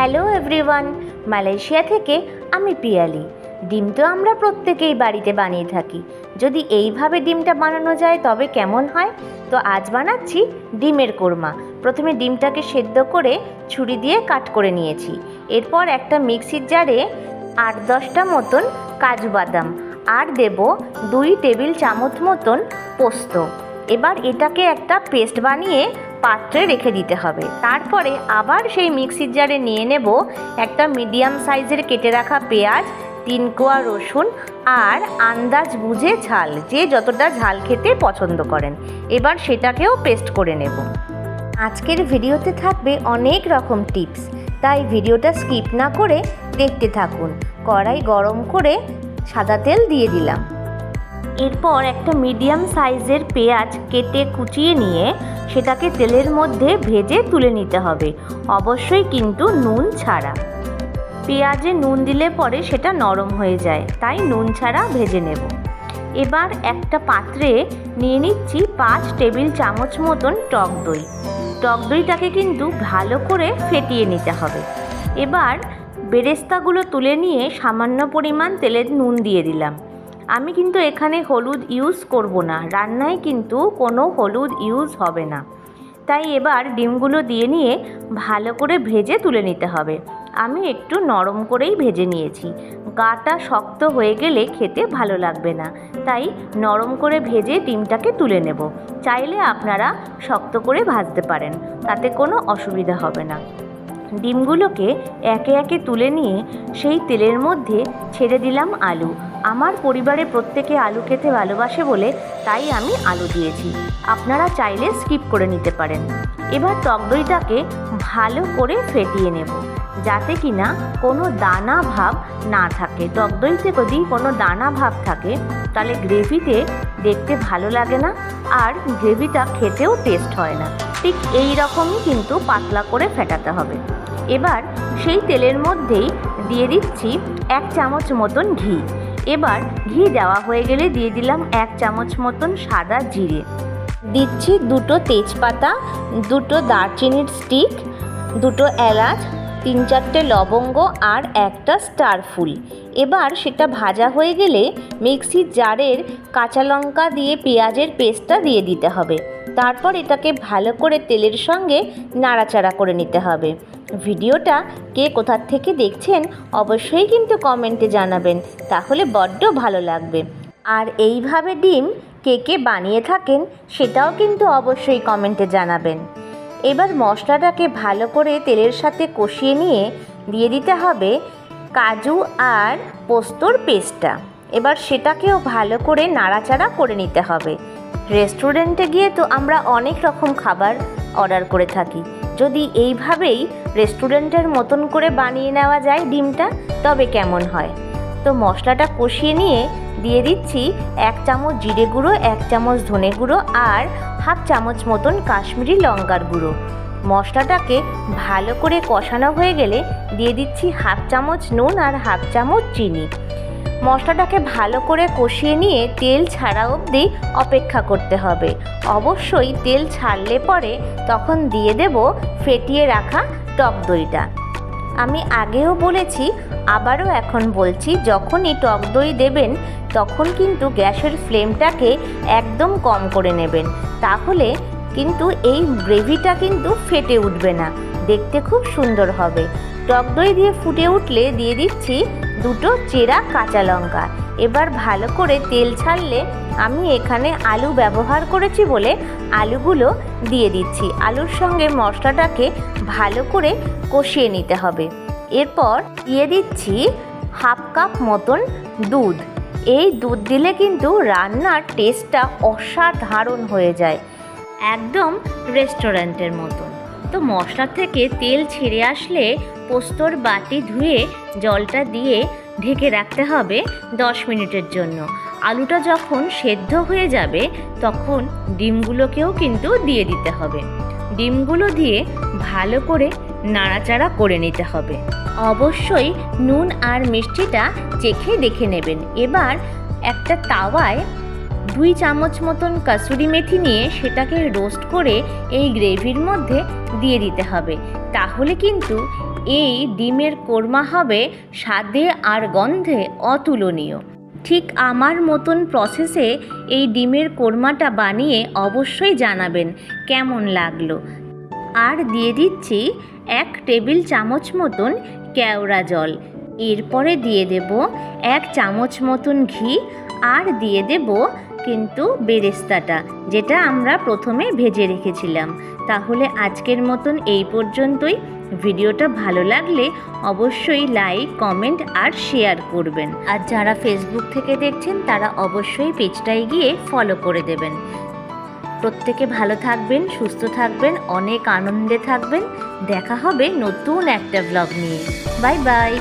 Hello everyone Malaysia থেকে আমি পিয়ালি। ডিম তো আমরা প্রত্যেকেই বাড়িতে বানিয়ে থাকি। যদি এইভাবে ডিমটা বানানো যায়, তবে কেমন হয়? তো আজ বানাচ্ছি ডিমের কোরমা। প্রথমে ডিমটাকে সেদ্ধ করে ছুরি দিয়ে কাট করে নিয়েছি। এরপর একটা মিক্সির জারে আট দশটা মতন কাজু বাদাম আর দেব দুই টেবিল চামচ মতন পোস্ত। এবার এটাকে একটা পেস্ট বানিয়ে পাত্রে রেখে দিতে হবে। তারপরে আবার সেই মিক্সির জারে নিয়ে নেব একটা মিডিয়াম সাইজের কেটে রাখা পেঁয়াজ, তিন কোয়া রসুন আর আন্দাজ বুঝে ঝাল, যে যতটা ঝাল খেতে পছন্দ করেন। এবার সেটাকেও পেস্ট করে নেব। আজকের ভিডিওতে থাকবে অনেক রকম টিপস, তাই ভিডিওটা স্কিপ না করে দেখতে থাকুন। কড়াই গরম করে সাদা তেল দিয়ে দিলাম। এরপর একটা মিডিয়াম সাইজের পেঁয়াজ কেটে কুচিয়ে নিয়ে সেটাকে তেলের মধ্যে ভেজে তুলে নিতে হবে। অবশ্যই কিন্তু নুন ছাড়া। পেঁয়াজে নুন দিলে পরে সেটা নরম হয়ে যায়, তাই নুন ছাড়া ভেজে নেব। এবার একটা পাত্রে নিয়ে নিচ্ছি পাঁচ টেবিল চামচ মতন টক দই। টক দইটাকে কিন্তু ভালো করে ফেটিয়ে নিতে হবে। এবার বেরেস্তাগুলো তুলে নিয়ে সামান্য পরিমাণ তেলের নুন দিয়ে দিলাম। আমি কিন্তু এখানে হলুদ ইউজ করব না। রান্নায় কিন্তু কোনো হলুদ ইউজ হবে না। তাই এবার ডিমগুলো দিয়ে নিয়ে ভালো করে ভেজে তুলে নিতে হবে। আমি একটু নরম করেই ভেজে নিয়েছি। গাটা শক্ত হয়ে গেলে খেতে ভালো লাগবে না। তাই নরম করে ভেজে ডিমটাকে তুলে নেব। চাইলে আপনারা শক্ত করে ভাজতে পারেন। তাতে কোনো অসুবিধা হবে না। ডিমগুলোকে একে একে তুলে নিয়ে সেই তেলের মধ্যে ছেড়ে দিলাম আলু। আমার পরিবারে প্রত্যেকে আলু খেতে ভালোবাসে বলে তাই আমি আলু দিয়েছি। আপনারা চাইলে স্কিপ করে নিতে পারেন। এবার টক দইটাকে ভালো করে ফেটিয়ে নেব, যাতে কিনা কোনো দানা ভাব না থাকে। টক দইতে যদি কোনো দানা ভাব থাকে, তাহলে গ্রেভিতে দেখতে ভালো লাগে না আর গ্রেভিটা খেতেও টেস্ট হয় না। ঠিক এই রকমই কিন্তু পাতলা করে ফেটাতে হবে। এবার সেই তেলের মধ্যেই দিয়ে দিচ্ছি এক চামচ মতন ঘি। এবার ঘি দেওয়া হয়ে গেলে দিয়ে দিলাম এক চামচ মতন সাদা জিরে। দিচ্ছি দুটো তেজপাতা, দুটো দারচিনির স্টিক দুটো এলাচ, তিন চারটে লবঙ্গ আর একটা স্টার ফুল। এবার সেটা ভাজা হয়ে গেলে মিক্সির জারের কাঁচা লঙ্কা দিয়ে পেঁয়াজের পেস্টটা দিয়ে দিতে হবে। তারপর এটাকে ভালো করে তেলের সঙ্গে নাড়াচাড়া করে নিতে হবে। ভিডিওটা কে কোথার থেকে দেখছেন অবশ্যই কিন্তু কমেন্টে জানাবেন, তাহলে বড্ড ভালো লাগবে। আর এইভাবে ডিম কে কে বানিয়ে থাকেন সেটাও কিন্তু অবশ্যই কমেন্টে জানাবেন। এবার মশলাটাকে ভালো করে তেলের সাথে কষিয়ে নিয়ে দিয়ে দিতে হবে কাজু আর পোস্তর পেস্টটা। এবার সেটাকেও ভালো করে নাড়াচাড়া করে নিতে হবে। রেস্টুরেন্টে গিয়ে তো আমরা অনেক রকম খাবার অর্ডার করে থাকি। যদি এইভাবেই রেস্টুরেন্টের মতন করে বানিয়ে নেওয়া যায় ডিমটা, তবে কেমন হয়? তো মশলাটা কষিয়ে নিয়ে দিয়ে দিচ্ছি এক চামচ জিরে গুঁড়ো, এক চামচ ধনে গুঁড়ো আর হাফ চামচ মতন কাশ্মীরি লঙ্কার গুঁড়ো। মশলাটাকে ভালো করে কষানো হয়ে গেলে দিয়ে দিচ্ছি হাফ চামচ নুন আর হাফ চামচ চিনি। মশলাটাকে ভালো করে কষিয়ে নিয়ে তেল ছাড়া অবধি অপেক্ষা করতে হবে। অবশ্যই তেল ছাড়লে পরে তখন দিয়ে দেব ফেটিয়ে রাখা টক দইটা। আমি আগেও বলেছি, আবারও এখন বলছি যখনই টক দই দেবেন, তখন কিন্তু গ্যাসের ফ্লেমটাকে একদম কম করে নেবেন। তাহলে কিন্তু এই গ্রেভিটা কিন্তু ফেটে উঠবে না। দেখতে খুব সুন্দর হবে। টক দই দিয়ে ফুটে উঠলে দিয়ে দিচ্ছি দুটো চেরা কাঁচা লঙ্কা। এবার ভালো করে তেল ছাড়লে আমি এখানে আলু ব্যবহার করেছি বলে আলুগুলো দিয়ে দিচ্ছি। আলুর সঙ্গে মশলাটাকে ভালো করে কষিয়ে নিতে হবে। এরপর দিয়ে দিচ্ছি হাফ কাপ মতন দুধ। এই দুধ দিলে কিন্তু রান্নার টেস্টটা অসাধারণ হয়ে যায়। একদম রেস্টুরেন্টের মতন। তো মশলা থেকে তেল ছেড়ে আসলে পোস্তর বাটি ধুয়ে জলটা দিয়ে ঢেকে রাখতে হবে দশ মিনিটের জন্য। আলুটা যখন সেদ্ধ হয়ে যাবে, তখন ডিমগুলোকেও কিন্তু দিয়ে দিতে হবে। ডিমগুলো দিয়ে ভালো করে নাড়াচাড়া করে নিতে হবে। অবশ্যই নুন আর মিষ্টিটা চেখে দেখে নেবেন। এবার একটা তাওয়ায় দুই চামচ মতন কাসুরি মেথি নিয়ে সেটাকে রোস্ট করে এই গ্রেভির মধ্যে দিয়ে দিতে হবে। তাহলে কিন্তু এই ডিমের কোরমা হবে স্বাদে আর গন্ধে অতুলনীয়। ঠিক আমার মতন প্রসেসে এই ডিমের কোরমাটা বানিয়ে অবশ্যই জানাবেন কেমন লাগল। আর দিয়ে দিচ্ছি এক টেবিল চামচ মতন কেওড়া জল। এরপরে দিয়ে দেব এক চামচ মতন ঘি। আর দিয়ে দেব কিন্তু বেরেস্তাটা, যেটা আমরা প্রথমে ভেজে রেখেছিলাম। তাহলে আজকের মতন এই পর্যন্তই। ভিডিওটা ভালো লাগলে অবশ্যই লাইক, কমেন্ট আর শেয়ার করবেন। আর যারা ফেসবুক থেকে দেখছেন, তারা অবশ্যই পেজটায় গিয়ে ফলো করে দেবেন। প্রত্যেকে ভালো থাকবেন, সুস্থ থাকবেন, অনেক আনন্দে থাকবেন। দেখা হবে নতুন একটা ব্লগ নিয়ে। Bye bye